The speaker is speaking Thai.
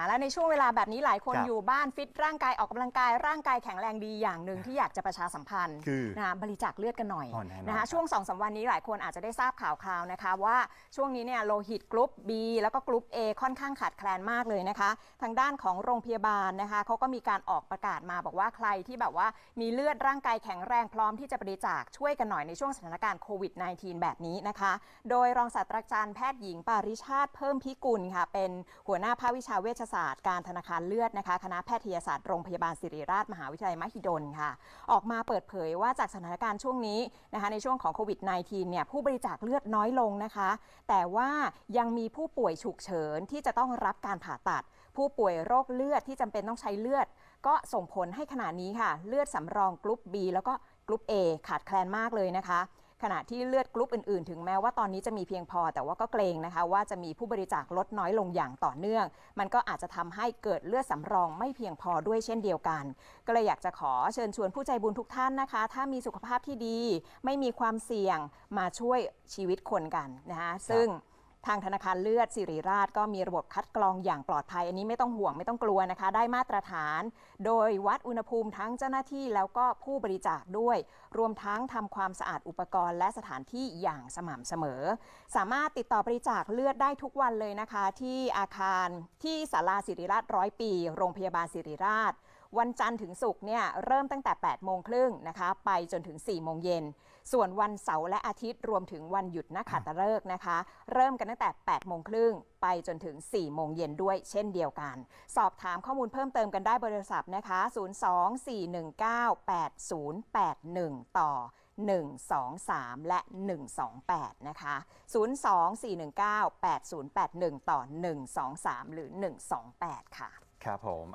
นะคะและในช่วงเวลาแบบนี้หลายคนครับอยู่บ้านฟิตร่างกายออกกำลังกายร่างกายแข็งแรงดีอย่างหนึ่งที่อยากจะประชาสัมพันธ์คือนะคะบริจาคเลือดกันหน่อยอ๋อแน่นอนนะครัคะบช่วง2อสวันนี้หลายคนอาจจะได้ทราบข่าวคราวนะคะ ว่าช่วงนี้เนี่ยโลหิตกรุ๊ป B แล้วก็กรุ๊ป A ค่อนข้างขาดแคลนมากเลยนะคะ ทางด้านของโรงพยาบาลนะคะเขาก็มีการออกประกาศมาบอกว่าใครที่แบบว่ามีเลือดร่างกายแข็งแรงพร้อมที่จะบริจาคช่วยกันหน่อยในช่วงสถานการณ์โควิด -19 แบบนี้นะคะ โดยรองศาสตราจารย์แพทย์หญิงปาริชาติเพิ่มพิกุลค่ะเป็นหัวหน้าภาควิชาเวชศาสตร์การธนาคารเลือดนะคะคณะแพทยศาสตร์โรงพยาบาลศิริราชมหาวิทยาลัยมหิดลค่ะ ออกมาเปิดเผยว่าจากสถานการณ์ช่วงนี้นะคะในช่วงของโควิด -19 เนี่ยผู้บริจาคเลือดน้อยลงนะคะ แต่ว่ายังมีผู้ป่วยฉุกเฉินที่จะต้องรับการผ่าตัด ผู้ป่วยโรคเลือดที่จำเป็นต้องใช้เลือด ก็ส่งผลให้ขณะนี้ค่ะ เลือดสำรองกรุ๊ป B แล้วก็กรุ๊ป A ขาดแคลนมากเลยนะคะ ขณะที่เลือดกรุ๊ปอื่นๆ ถึงแม้ว่าตอนนี้จะมีเพียงพอ แต่ว่าก็เกรงนะคะ ว่าจะมีผู้บริจาคลดน้อยลงอย่างต่อเนื่อง มันก็อาจจะทำให้เกิดเลือดสำรองไม่เพียงพอด้วยเช่นเดียวกัน ก็เลยอยากจะขอเชิญชวนผู้ใจบุญทุกท่านนะคะ ถ้ามีสุขภาพที่ดี ไม่มีความเสี่ยงมาช่วยชีวิตคนกันนะคะซึ่ง ทางธนาคารเลือดสิริราชก็มีระบบคัดกรองอย่างปลอดภัย อันนี้ไม่ต้องห่วงไม่ต้องกลัวนะคะ ได้มาตรฐาน โดยวัดอุณหภูมิทั้งเจ้าหน้าที่แล้วก็ผู้บริจาคด้วย รวมทั้งทำความสะอาดอุปกรณ์และสถานที่อย่างสม่ำเสมอ สามารถติดต่อบริจาคเลือดได้ทุกวันเลยนะคะ ที่อาคารที่ศาลาสิริราชร้อยปี โรงพยาบาลสิริราช วันจันทร์ถึงศุกร์เนี่ยเริ่มตั้งแต่ 8 โมงครึ่งนะคะ ไปจนถึง 4 โมงเย็น ส่วนวันเสาร์และอาทิตย์รวมถึงวันหยุดนักขัตฤกษ์นะคะ เริ่มกันตั้งแต่ 8 โมงครึ่งไปจนถึง 4 โมงเย็นด้วยเช่นเดียวกัน สอบถามข้อมูลเพิ่มเติมกันได้เบอร์โทรศัพท์นะคะ 024198081 ต่อ 123 และ 128 นะคะ 024198081 ต่อ 123 หรือ 128 ค่ะ ครับผม